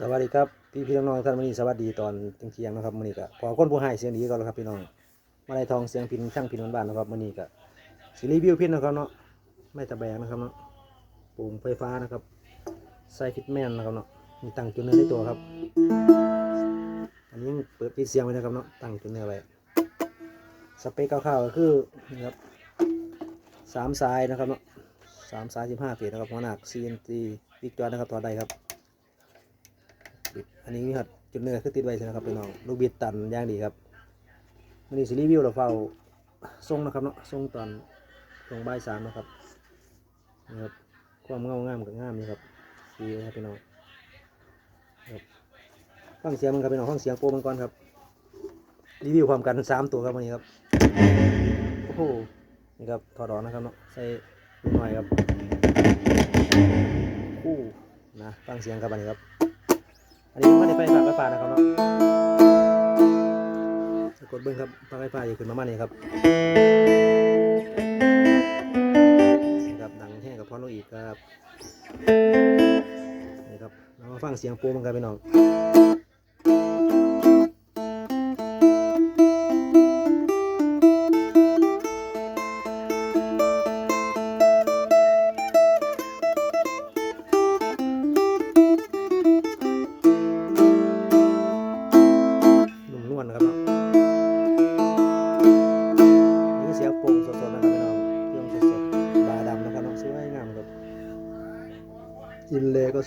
สวัสดีครับพี่พี่น้องๆท่านวันนี้สวัสดีตอนเที่ยงนะครับมื้อนี้ก็ขอคนผู้ให้เสียงดีก่อนแล้วครับพี่น้องมาได้ทองเสียงพินช่างพินบ้านๆนะครับมื้อนี้ก็สิรีวิวพินนะครับเนาะไม่ตะแบงนะครับเนาะปุ่มไฟฟ้านะครับใส่ฟิตแมนนะครับเนาะมีตั้งจุดเนื้อในตัวครับ อันนี้เปิดปิดเสียงไว้นะครับเนาะตั้งจุดเนื้อไว้สเปคคร่าวๆก็คือนี่ครับสามสายนะครับเนาะสามสายสิบห้าเฟีนะครับหัวหนัก CNC ปิกจอนะครับต่อได้ครับ อันนี้มีหัดจุดเนื้อคือติดไว้ใช่ไหมครับพี่น้องลูกบิดตันย่างดีครับวันนี้สิรีวิวเราเฝ้าทรงนะครับเนาะทรงตอนทรงใบสามนะครับนี่ครับความเงางามกับงามนี่ครับดีนะครับพี่น้องครับฟังเสียงมันครับพี่น้องฟังเสียงโปมันก่อนครับรีวิวความกันสามตัวครับวันนี้ครับโอ้โหนี่ครับถอดออกนะครับเนาะใส่นิดหน่อยครับคู่นะฟังเสียงครับอันนี้ครับ อันนี้ไม่ได้ไฟฟ้าไฟฟ้านะครับเนาะกดเบิ้งครับไฟไฟฟ้าอยู่ขึ้นมามานี่ครับนะครับดังแห้งกับพอลงอีกครับนี่ครับเรามาฟังเสียงปูมันกันไปน้อง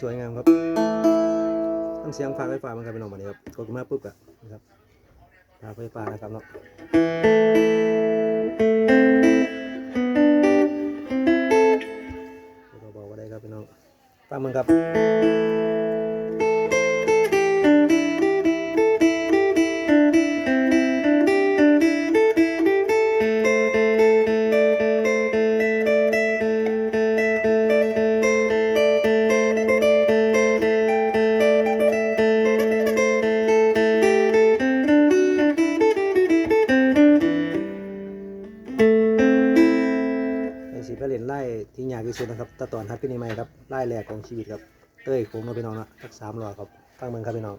สวยงามครับทั้งเสียงฟ้าไฟฟ้ามันกลายเป็น้องมาเนี่ยครับกดขึ้นมาปุ๊บอะนะครับฟ้าไฟฟ้านะครับเนาะเดี๋ยวเราบอกว่าได้ครับพี่น้องฟังมันครับ ในสีประเล่นไล่ที่ยากที่สุดนะครับตะตอนฮัตพี่นี่ไหมครับไล่แรกของชีวิตครับเต้ยโค้งเราพี่น้องนะสักสามรอบครับฟังเมืองครับพี่น้อง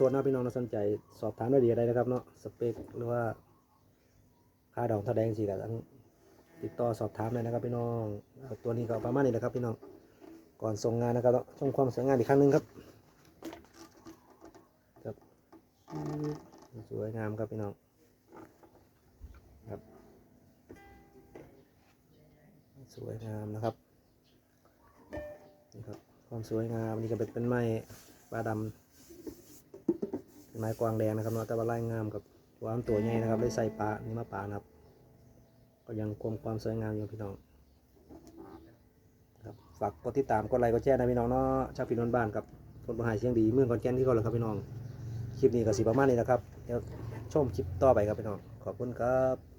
สดนะพี่น้องนะสนใจสอบถามรายละเอียดได้นะครับเนาะสเปคหรือว่า ค่าดอกเท่าใดงซี่ก็ทั้งติดต่อสอบถามได้นะครับพี่น้องตัวนี้ก็ประมาณนี้นะครับพี่น้องก่อนส่งงานนะครับเนาะชมความสวยงามอีกครั้งหนึงครับครับสวยงามครับพี่น้องครับสวยงามนะครับนี่ครับความสวยงามนี่ก็เป็นเป็นไม้ปลาดำ นไม้กวางแดงนะครับเนาะแต่ว่าลายงามกับวามตัวใหญ่นะครับได้ใส่ปลานี่มาปลานะครับ ก็ยังคงความสวยงามอยู่พี่น้องครับฝากกดติดตามกดไลค์กดแชร์นะพี่น้องเนาะชาวพี่นนบ้านกับคนประหายเชียงดีเมืองขอนแก่นที่เขาเลยครับพี่น้องคลิปนี้ก็สีประมาณนี้นะครับเดี๋ยวชมคลิปต่อไปครับพี่น้องขอบคุณครับ